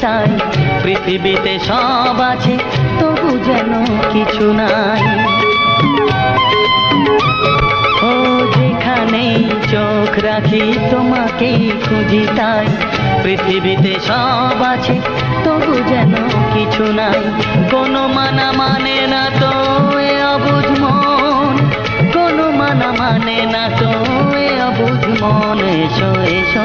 তাই। পৃথিবীতে সব আছে, তবু যেন কিছু নাই। ও যেখানেই চোখ রাখি, তোমাকেই খুঁজি তাই। পৃথিবীতে সব আছে, তবু যেন কিছু নাই। কোনো মানা মানে না তো এ অবুঝ মন। কোনো মানা মানে না তো এ অবুঝ মন। এসো এসো।